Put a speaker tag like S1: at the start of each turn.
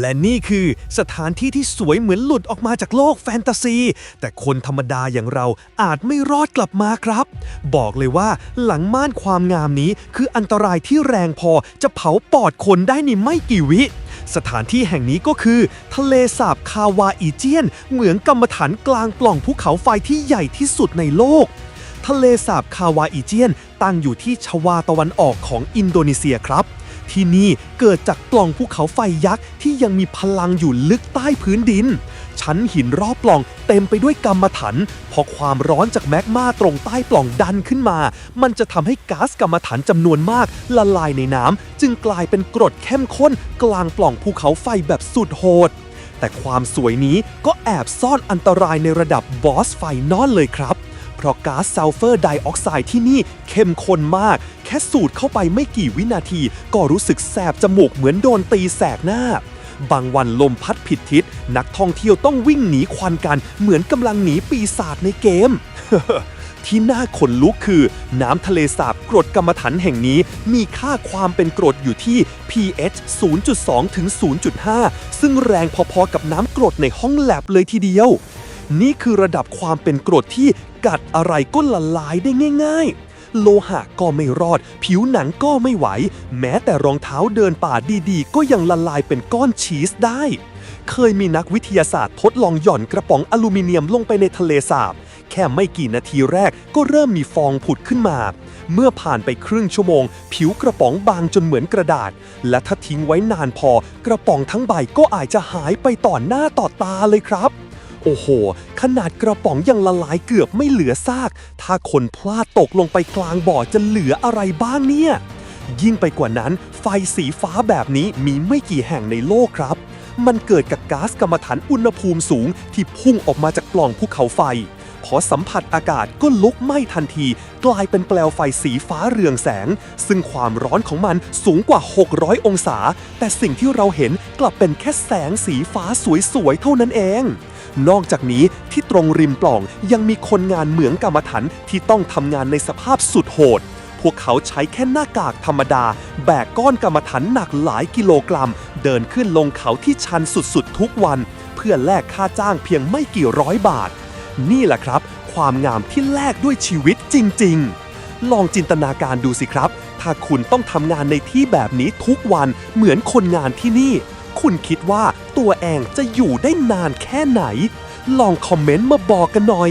S1: และนี่คือสถานที่ที่สวยเหมือนหลุดออกมาจากโลกแฟนตาซี แต่คนธรรมดาอย่างเราอาจไม่รอดกลับมาครับ บอกเลยว่าหลังม่านความงามนี้คืออันตรายที่แรงพอจะเผาปอดคนได้ในไม่กี่วิ สถานที่แห่งนี้ก็คือ ทะเลสาบคาวาอีเจียน เหมืองกรรมฐานกลางปล่องภูเขาไฟที่ใหญ่ที่สุดในโลก ทะเลสาบคาวาอีเจียน ตั้งอยู่ที่ชวาตะวันออกของอินโดนีเซียครับ ที่นี่เกิดจากปล่องภูเขาไฟยักษ์ที่ยังมีพลังอยู่ลึกใต้พื้นดิน ชั้นหินรอบปล่องเต็มไปด้วยกรรมฐานพอความร้อนจากแมกมาตรงใต้ปล่องดันขึ้นมา มันจะทำให้ก๊าซกรรมฐานจำนวนมาก ละลายในน้ำจึงกลายเป็นกรดเข้มข้น กลางปล่องภูเขาไฟแบบสุดโหด แต่ความสวยนี้ก็แอบซ่อนอันตรายในระดับบอสไฟนอนเลยครับ เพราะก๊าซซัลเฟอร์ไดออกไซด์ที่นี่เข้มข้นมาก แค่สูดเข้าไปไม่กี่วินาที ก็รู้สึกแสบจมูกเหมือนโดนตีแสกหน้า บางวันลมพัดผิดทิศ นักท่องเที่ยวต้องวิ่งหนีควันกัน เหมือนกำลังหนีปีศาจในเกม ที่น่าขนลุกคือ น้ำทะเลสาบกรดกรรมฐานแห่งนี้มีค่าความเป็นกรดอยู่ที่ pH 0.2 ถึง 0.5 ซึ่งแรงพอๆกับน้ำกรดในห้องแลบเลยทีเดียว นี่คือระดับความเป็นกรดที่กัดอะไรก็ละลายได้ง่าย ๆ โลหะก็ไม่รอด ผิวหนังก็ไม่ไหว แม้แต่รองเท้าเดินป่าดีๆ ก็ยังละลายเป็นก้อนชีสได้ เคยมีนักวิทยาศาสตร์ทดลองหย่อนกระป๋องอลูมิเนียมลงไปในทะเลสาบ แค่ไม่กี่นาทีแรกก็เริ่มมีฟองผุดขึ้นมาเมื่อผ่านไปครึ่งชั่วโมง ผิวกระป๋องบางจนเหมือนกระดาษ และถ้าทิ้งไว้นานพอ กระป๋องทั้งใบก็อาจจะหายไปต่อหน้าต่อตาเลยครับ อ้โห ขนาดกระป๋องยังละลายเกือบไม่เหลือซาก ถ้าคนพลาดตกลงไปกลางบ่อจะเหลืออะไรบ้างเนี่ย ยิ่งไปกว่านั้น ไฟสีฟ้าแบบนี้มีไม่กี่แห่งในโลกครับ มันเกิดกับก๊าซกรรมฐานอุณหภูมิสูง ที่พุ่งออกมาจากปล่องภูเขาไฟ พอสัมผัสอากาศก็ลุกไหม้ทันที กลายเป็นเปลวไฟสีฟ้าเรืองแสง ซึ่งความร้อนของมันสูงกว่า 600 องศา แต่สิ่งที่เราเห็นกลับเป็นแค่แสงสีฟ้าสวยๆ เท่านั้นเอง นอกจากนี้ที่ตรงริมปล่องยังมีคนงานเหมืองกรรมฐานที่ต้องทำงานในสภาพสุดโหด พวกเขาใช้แค่หน้ากากธรรมดา แบกก้อนกรรมฐานหนักหลายกิโลกรัม เดินขึ้นลงเขาที่ชันสุดๆทุกวัน เพื่อแลกค่าจ้างเพียงไม่กี่ร้อยบาท นี่แหละครับ ความงามที่แลกด้วยชีวิตจริง ๆลองจินตนาการดูสิครับ ถ้าคุณต้องทำงานในที่แบบนี้ทุกวันเหมือนคนงานที่นี่ คุณคิดว่าตัวเองจะอยู่ได้นานแค่ไหน ลองคอมเมนต์มาบอกกันหน่อย